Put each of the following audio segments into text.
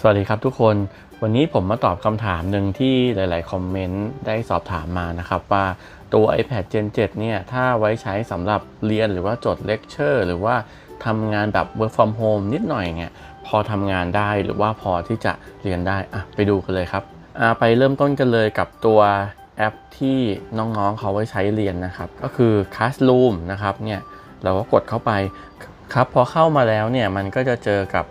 สวัสดีครับทุกคนวันนี้ผมมาตอบคำถามหนึ่งที่หลาย ๆ คอมเมนต์ได้สอบถามมานะครับ ว่าตัว iPad Gen 7 เนี่ย ถ้าไว้ใช้สำหรับเรียนหรือว่าจดเลคเชอร์หรือว่าทำงานแบบ work from home นิดหน่อยเนี่ย พอทำงานได้หรือว่าพอที่จะเรียนได้อะไปดูกันเลยครับไปเริ่มต้นกันเลยกับตัวแอปที่น้อง ๆ เขาไว้ใช้เรียนนะครับ ก็คือ Classroom นะครับเนี่ยเราก็กดเข้าไปครับพอเข้ามาแล้วเนี่ยมันก็จะเจอกับ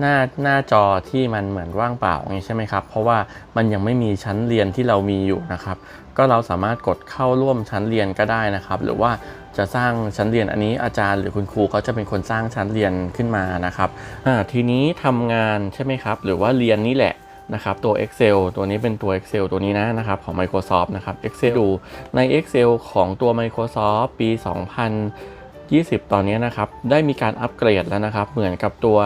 หน้าหน้าจอที่มันเหมือนว่างเปล่าอย่างนี้ใช่ไหมครับ เพราะว่ามันยังไม่มีชั้นเรียนที่เรามีอยู่นะครับ ก็เราสามารถกดเข้าร่วมชั้นเรียนก็ได้นะครับ หรือว่าจะสร้างชั้นเรียนอันนี้อาจารย์หรือคุณครูเขาจะเป็นคนสร้างชั้นเรียนขึ้นมานะครับอ่าทีนี้ทำงานใช่ไหมครับ หรือว่าเรียนนี่แหละนะครับตัว Excel ตัวนี้เป็นตัว Excel ตัวนี้นะนะครับของ Microsoft นะครับ Excel ดูใน Excel ของตัว Microsoft ปี 20 ตอนนี้นะครับ ได้มีการอัปเกรดแล้วนะครับ เหมือนกับตัว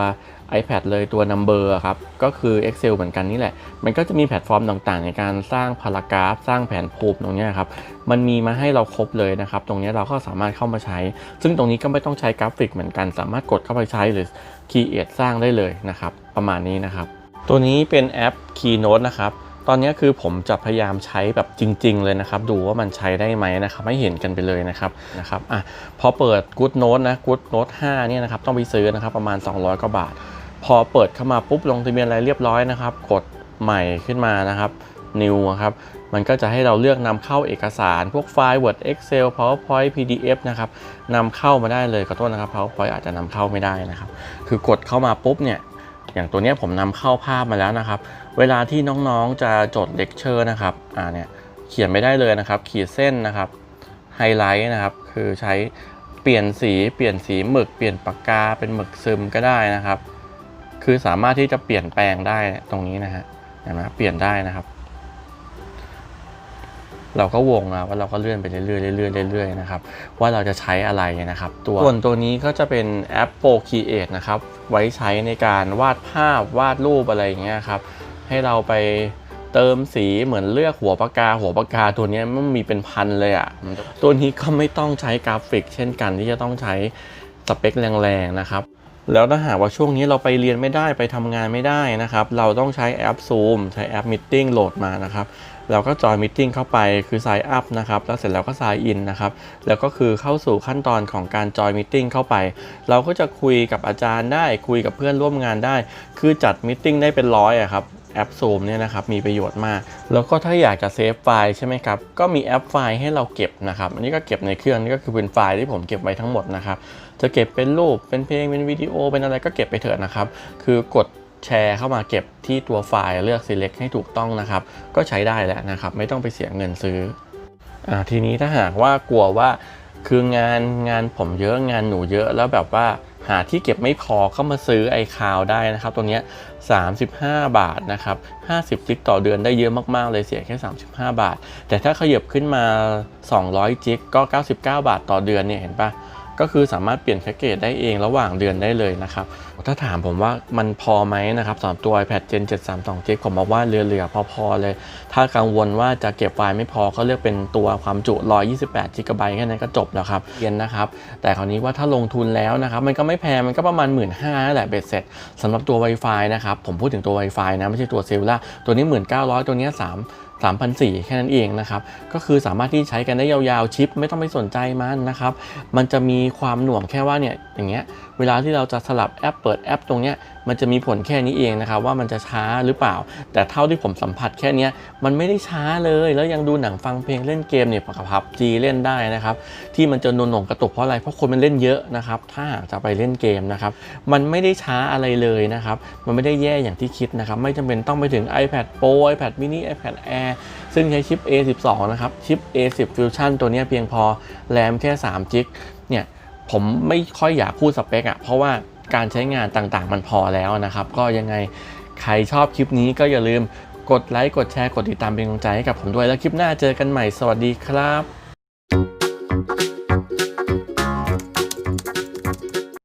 iPad เลยตัว Number ครับ ก็คือ Excel เหมือนกันนี่แหละ มันก็จะมีแพลตฟอร์มต่างๆ ในการสร้างพารากราฟ สร้างแผนภูมิตรงนี้ครับ มันมีมาให้เราครบเลยนะครับ ตรงนี้เราก็สามารถเข้ามาใช้ ซึ่งตรงนี้ก็ไม่ต้องใช้กราฟิกเหมือนกัน สามารถกดเข้าไปใช้หรือ Create สร้างได้เลยนะครับ ประมาณนี้นะครับ ตัวนี้เป็นแอป Keynote นะครับ ตอนนี้คือผมจะพยายามใช้แบบจริง ๆ เลยนะครับ ดูว่ามันใช้ได้ไหมนะครับให้เห็นกันไปเลยนะครับนะครับอะพอเปิด Good Note นะ Good Note 5เนี่ยนะครับต้องไปซื้อนะครับประมาณ 200กว่าบาท พอเปิดเข้ามาปุ๊บลงทะเบียนอะไรเรียบร้อยนะครับ กดใหม่ขึ้นมานะครับ New ครับมันก็จะให้เราเลือกนำเข้าเอกสาร พวกไฟล์ Word Excel PowerPoint PDF นะครับนำเข้ามาได้เลยขอโทษนะครับ PowerPoint อาจจะนำเข้าไม่ได้นะครับ คือกดเข้ามาปุ๊บเนี่ย อย่างตัวนี้ผมนำเข้าภาพมาแล้วนะครับ เวลาที่น้องๆจะจดเลคเชอร์นะครับอ่าเนี่ยเขียนไม่ได้เลยนะครับ ขีดเส้นนะครับไฮไลท์นะครับ คือใช้เปลี่ยนสีเปลี่ยนสีหมึกเปลี่ยนปากกาเป็นหมึกซึมก็ได้นะครับ คือสามารถที่จะเปลี่ยนแปลงได้ตรงนี้นะฮะเห็นไหมเปลี่ยนได้นะครับ เราก็วงนะว่าเราก็เลื่อนไปเรื่อยๆเรื่อยๆเรื่อยๆนะครับว่าเราจะใช้อะไรนะครับ ตัวส่วนตัวนี้ก็จะเป็นแอป Procreate นะครับไว้ใช้ในการวาดภาพวาดรูปอะไรอย่างเงี้ยครับให้เราไปเติมสีเหมือนเลือกหัวปากกา หัวปากกาตัวนี้มันมีเป็นพันเลยอะ่ะตัวนี้ก็ไม่ต้องใช้กราฟิก เช่นกันที่จะต้องใช้สเปคแรงๆนะครับแล้วถ้าหากว่าช่วงนี้เราไปเรียนไม่ได้ไปทำงานไม่ได้นะครับ เราต้องใช้แอป Zoom ใช้แอป Meeting โหลดมานะครับ เราก็จอยมิ팅เข้าไปคือไซน์อัพนะครับแล้วเสร็จแล้วก็ไซน์อินนะครับแล้วก็คือเข้าสู่ขั้นตอนของการจอยมิ팅เข้าไป เราก็จะคุยกับอาจารย์ได้คุยกับเพื่อนร่วมงานได้ คือจัดมิ팅ได้เป็นร้อยอะครับแอปซูมเนี่ยนะครับมีประโยชน์มาก แล้วก็ถ้าอยากจะเซฟไฟล์ใช่ไหมครับ ก็มีแอปไฟล์ให้เราเก็บนะครับ อันนี้ก็เก็บในเครื่องนี่ก็คือเป็นไฟล์ที่ผมเก็บไว้ทั้งหมดนะครับ จะเก็บเป็นรูปเป็นเพลงเป็นวิดีโอเป็นอะไรก็เก็บไปเถอะนะครับ คือกด แชร์เข้ามาเก็บที่ตัวไฟล์เลือก select ให้ถูกต้องนะครับ ก็ใช้ได้แล้วนะครับ ไม่ต้องไปเสียเงินซื้ออ่ทีนี้ถ้าหากว่ากลัวว่าคืองานงานผมเยอะงานหนูเยอะแล้วแบบว่าหาที่เก็บไม่พอเข้ามาซื้อไอคาวได้นะครับ ตัวนี้35 บาทนะครับ50จิกต่อเดือนได้เยอะมากๆเลยเสียแค่ 35 บาท แต่ถ้าขยับขึ้นมา 200จิกก็ 99 บาทต่อเดือนเนี่ยเห็นปะ ก็คือสามารถเปลี่ยนแพ็กเกจได้เองระหว่างเดือนได้เลยนะครับ ถ้าถามผมว่ามันพอไหมนะครับสำหรับตัว iPad Gen 732 g ผมบอกว่าเหลือๆพอๆเลย ถ้ากังวลว่าจะเก็บไฟล์ไม่พอก็เลือกเป็นตัวความจุ 128 g b แค่นั้นก็จบแล้วครับเย็นนะครับ แต่คราวนี้ว่าถ้าลงทุนแล้วนะครับ มันก็ไม่แพงมันก็ประมาณ 1 5ื่นนั่นแหละเบ็ดเสร็จสำหรับตัว Wi-Fi นะครับผมพูดถึงตัว Wi-Fi นะไม่ใช่ตัวเซลล่าตัวนี้ 1,900 ตัวนี้3 3,400 แค่นั้นเองนะครับ ก็คือสามารถที่ใช้กันได้ยาวๆ ชิป ไม่ต้องไปสนใจมันนะครับ มันจะมีความหน่วงแค่ว่าเนี่ยอย่างเงี้ย เวลาที่เราจะสลับแอปเปิดแอปตรงเนี้ย มันจะมีผลแค่นี้เองนะครับว่ามันจะช้าหรือเปล่า แต่เท่าที่ผมสัมผัสแค่นี้มันไม่ได้ช้าเลย แล้วยังดูหนังฟังเพลงเล่นเกมเนี่ยกับพับจีเล่นได้นะครับ ที่มันจะนนหนงกระตุกเพราะอะไร เพราะคนมันเล่นเยอะนะครับ ถ้าหากจะไปเล่นเกมนะครับ มันไม่ได้ช้าอะไรเลยนะครับ มันไม่ได้แย่อย่างที่คิดนะครับ ไม่จำเป็นต้องไปถึง iPad Pro iPad mini iPad Air ซึ่งใช้ชิป A12 นะครับ ชิป A10 Fusion ตัวนี้เพียงพอแรมแค่3จิกเนี่ยผมไม่ค่อยอยากพูดสเปคอะเพราะว่าการใช้งานต่างๆ มันพอแล้วนะครับ ก็ยังไงใครชอบคลิปนี้ก็อย่าลืมกดไลค์ กดแชร์ กดติดตามเป็นกำลังใจให้กับผมด้วย แล้วคลิปหน้าเจอกันใหม่ สวัสดีครับ